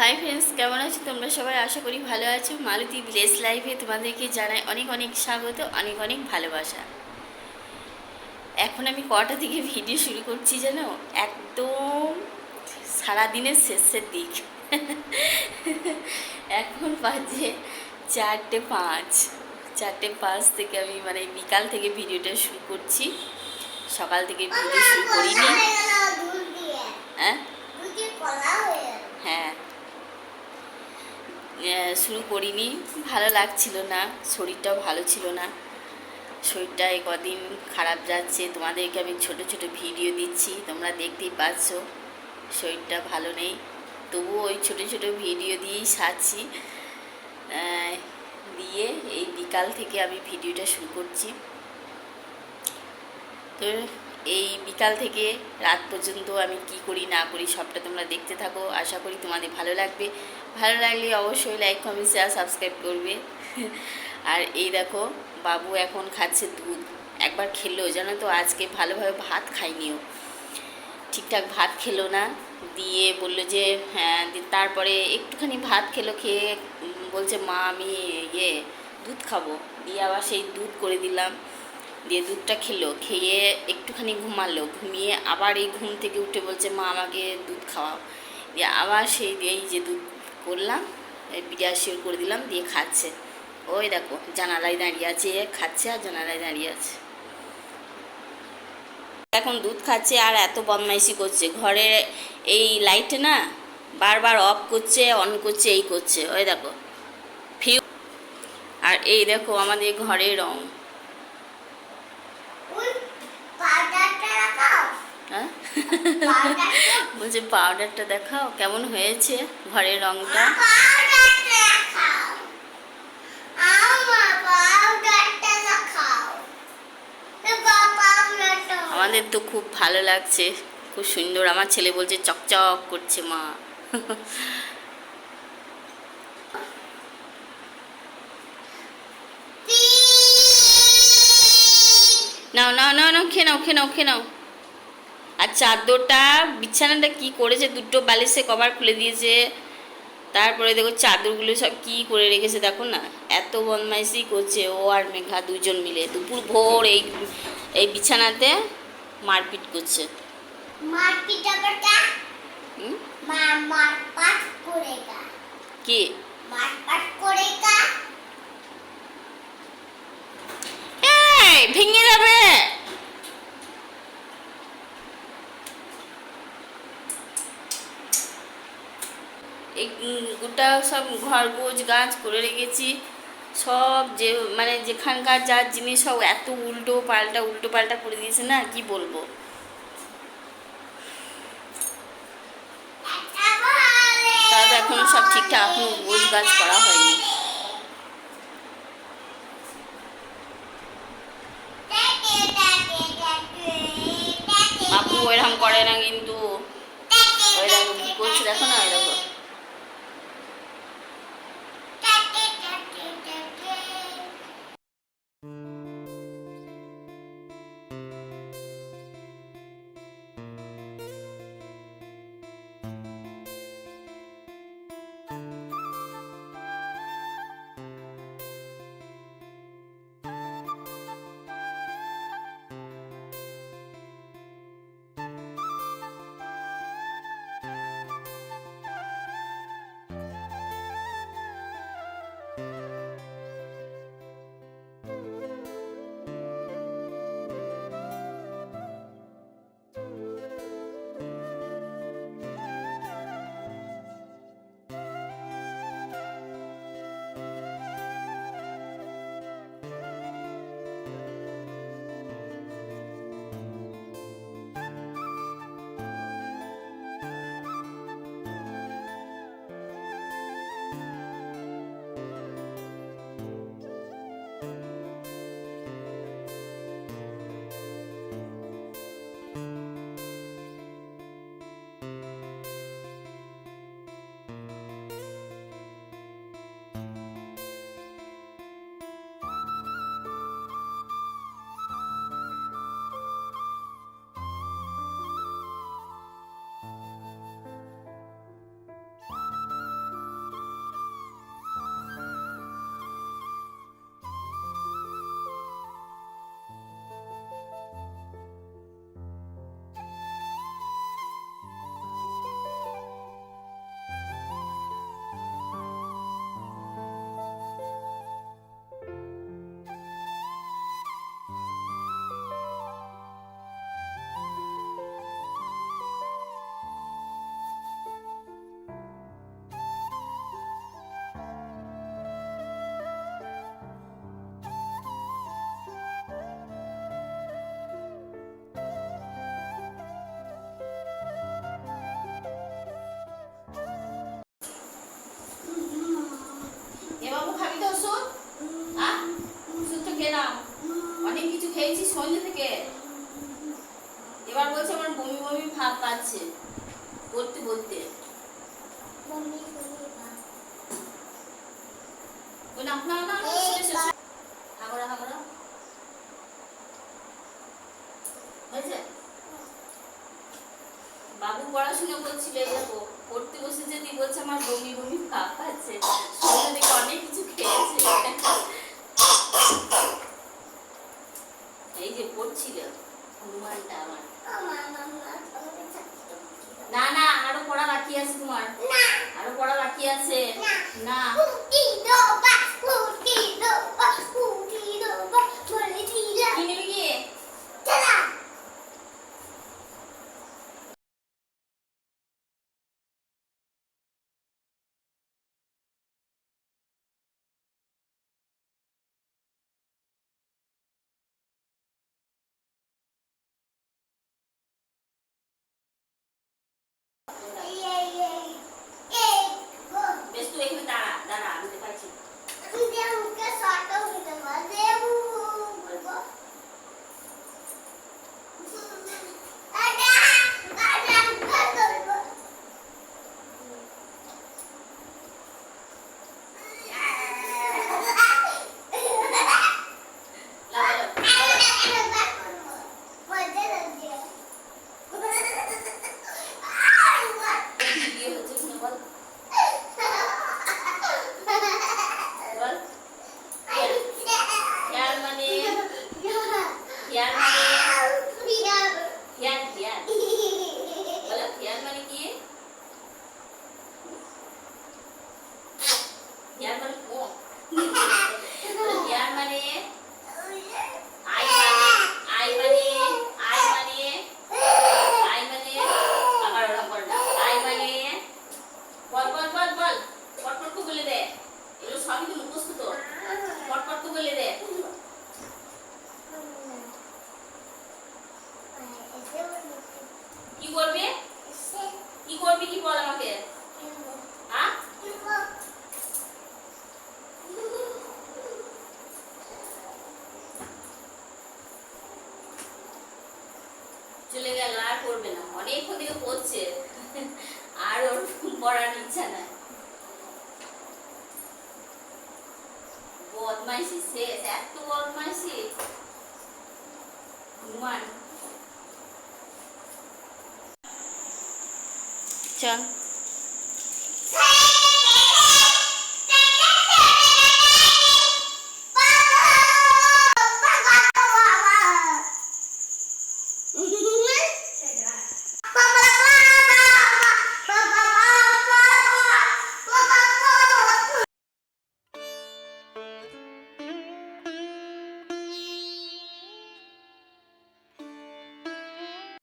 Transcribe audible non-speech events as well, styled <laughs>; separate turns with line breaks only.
Hi friends কেমন আছো? তোমরা সবাই আশা করি ভালো আছো। মালতী ভিলেজ লাইফে তোমাদেরকে জানাই অনেক অনেক স্বাগত অনেক অনেক ভালোবাসা। এখন আমি কটা থেকে ভিডিও শুরু করছি জানো? একদম সারাদিনের শেষের দিক। এখন বাজে চারটে পাঁচ। চারটে পাঁচ থেকে আমি মানে বিকাল থেকে ভিডিওটা শুরু করছি। সকাল থেকে ভিডিও শুরু করিনি। হ্যাঁ? হ্যাঁ। শুরু করিনি। ভালো লাগছিল না, শরীরটাও ভালো ছিল না। শরীরটা এই কদিন খারাপ যাচ্ছে, তোমাদেরকে আমি ছোট ছোট ভিডিও দিচ্ছি, তোমরা দেখতেই পাচ্ছ, শরীরটা ভালো নেই। তবুও ওই ছোট ছোট ভিডিও দিয়েই সারছি। দিয়ে এই বিকাল থেকে আমি ভিডিওটা শুরু করছি। তো এই বিকাল থেকে রাত পর্যন্ত আমি কি করি, না করি সবটা তোমরা দেখতে থাকো। আশা করি তোমাদের ভালো লাগবে। ভালো লাগলে অবশ্যই লাইক কমেন্ট শেয়ার সাবস্ক্রাইব করবে। <laughs> আর এই দেখো, বাবু এখন খাচ্ছে দুধ। একবার খেলো, জানো তো, আজকে ভালোভাবে ভাত খাইনিও ঠিকঠাক ভাত খেলো না। দিয়ে বলল যে হ্যাঁ তারপরে একটুখানি ভাত খেলো, খেয়ে বলছে, মা, আমি ইয়ে দুধ খাব। দিয়ে আবার সেই দুধ করে দিলাম। দিয়ে দুধটা খেলো, খেয়ে একটুখানি ঘুমালো, ঘুমিয়ে আবার এই ঘুম থেকে উঠে বলছে, মা, আমাকে দুধ খাওয়াও। দিয়ে আবার সেই এই যে দুধ করলাম, এই বিরিয়াশিওর করে দিলাম, দিয়ে খাচ্ছে। ওই দেখো, জানালায় দাঁড়িয়ে আছে খাচ্ছে আর জানালায় দাঁড়িয়ে আছে। এখন দুধ খাচ্ছে আর এত বদমাইশি করছে। ঘরে এই লাইট না বারবার অফ করছে অন করছে, এই করছে। ওই দেখো ফিউ আর এই দেখো আমাদের ঘরের রং হ্যাঁ বলছে পাউডারটা দেখাও কেমন হয়েছে ঘরের রংটা? আমাদের তো খুব ভালো লাগছে খুব সুন্দর। আমার ছেলে বলছে চকচক করছে মা। নাও নাও নাও নাও খেয়ে নাও খেয়ে নাও খেয়ে নাও। আর চাদরটা বিছানাটা কি করেছে? দুটো বালিশে কভার খুলে দিয়েছে। তারপরে দেখো চাদরগুলো সব কি করে রেখেছে দেখো না? এত বদমাইশি করছে ও আর মেঘা দুজন মিলে। দুপুর ভোর এই এই বিছানাতে মারপিট করছে? কি? ভেঙে যাবে। এই গোটা সব ঘর গোছ করে রেখেছি। সব যে মানে যেখানকার যার জিনিস সব এত উল্টো পাল্টা উল্টো পাল্টা করে দিয়েছে না, কি বলব? তারপর এখনও সব ঠিকঠাক গোছ গাছ করা বমি ভাব পাচ্ছে পড়তে পড়তে বাবু পড়াশোনা করছিল এরকম পড়তে বসে যদি বলছে, আমার বমি বমি ভাব পাচ্ছে। না কি নেবে কি বেশ তুই এখানে দাঁড়া দাঁড়া আমি তো পাচ্ছি বিয়ে হচ্ছে কিনা বল বল খেয়াল মানে খেয়াল মানে খেয়াল খেয়াল বলো খেয়াল মানে কি খেয়াল মানে ও খেয়াল মানে আই মানে আই মানে আই মানে আই মানে আবার ওরকম বল না আই মানে বল বল বল বল পটপট করে বলে দে। এগুলো সবই তো মুখস্থ তো। পটপট করে বলে দে। কি কি কি বল আমাকে? চলে গেল, আর করবে না। অনেকক্ষণ থেকে পড়ছে আর ওর পড়ার ইচ্ছা নাই। বদমাইশি শেষ এত বদমাইশি ঘুমান চল